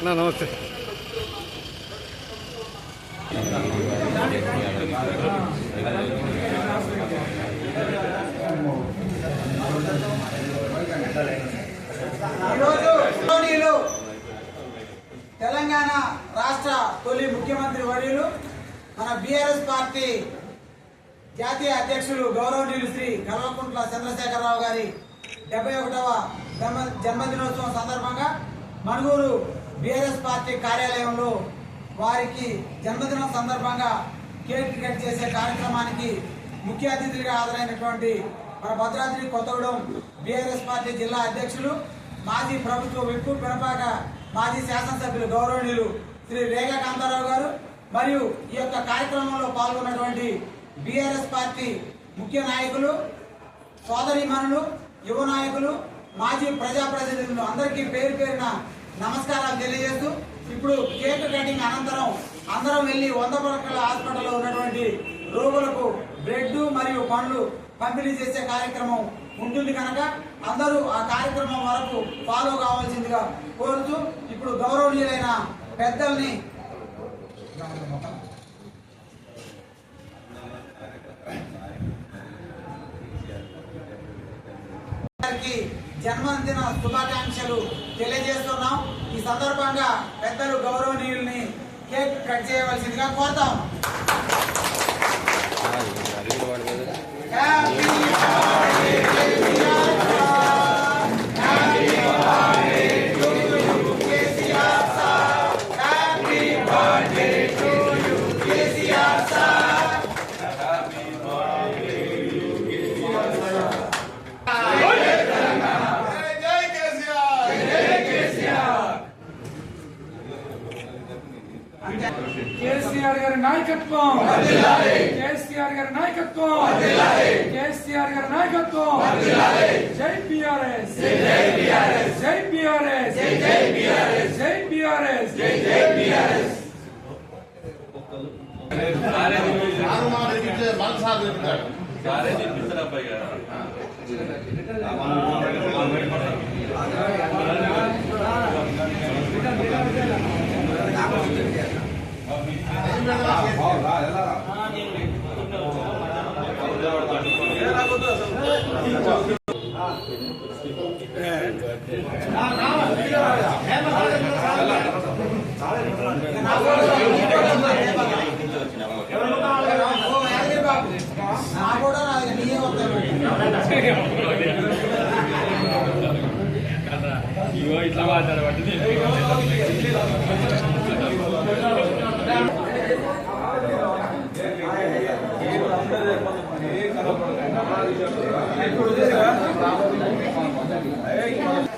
అన్నా నమస్తే తెలంగాణ రాష్ట్ర తొలి ముఖ్యమంత్రి వర్యులు మన బీఆర్ఎస్ పార్టీ జాతీయ అధ్యక్షులు గౌరవనీయులు శ్రీ కల్వకుంట్ల చంద్రశేఖరరావు గారి డెబ్బై ఒకటవ జన్మదినోత్సవం సందర్భంగా మణుగూరు బీఆర్ఎస్ పార్టీ కార్యాలయంలో వారికి జన్మదినం సందర్భంగా కేక్ కట్ చేసే కార్యక్రమానికి ముఖ్య అతిథులుగా హాజరైనటువంటి మన భద్రాద్రి కొత్తగూడెం బీఆర్ఎస్ పార్టీ జిల్లా అధ్యక్షులు మాజీ ప్రభుత్వ విప్పు పినపాక మాజీ శాసనసభ్యులు గౌరవనీయులు శ్రీ రేఖా కాంతారావు గారు మరియు ఈ యొక్క కార్యక్రమంలో పాల్గొన్నటువంటి బీఆర్ఎస్ పార్టీ ముఖ్య నాయకులు సోదరిమణులు యువ నాయకులు మాజీ ప్రజాప్రతినిధులు అందరికీ పేరు పేరున నమస్కారాలు తెలియజేస్తూ ఇప్పుడు కేక్ కటింగ్ అనంతరం అందరం వెళ్ళి వంద పడకల హాస్పిటల్లో ఉన్నటువంటి రోగులకు బ్రెడ్ మరియు పండ్లు పంపిణీ చేసే కార్యక్రమం ఉంటుంది కనుక అందరూ ఆ కార్యక్రమం వరకు ఫాలో కావాల్సిందిగా కోరుతూ ఇప్పుడు గౌరవనీయులైన పెద్దల్ని గారికి జన్మదిన శుభాకాంక్షలు తెలియజేస్తున్నాం. ఈ సందర్భంగా పెద్దలు గౌరవనీయుల్ని కేక్ కట్ చేయవలసిందిగా కోరుతాం. Happy birthday కేసీఆర్ గారి నాయకత్వం కేసీఆర్ గారి నాయకత్వం కేసీఆర్ గారి నాయకత్వం జై బిఆర్ఎస్ జై బిఆర్ఎస్ జై బిఆర్ఎస్ జై బిఆర్ఎస్ జై బిఆర్ఎస్ జై జై బిఆర్ఎస్ ఓ యాదగిరి బాబు నా కూడా నాది నీయే వస్తాయి ఇట్లా మాట్లాడబట్టి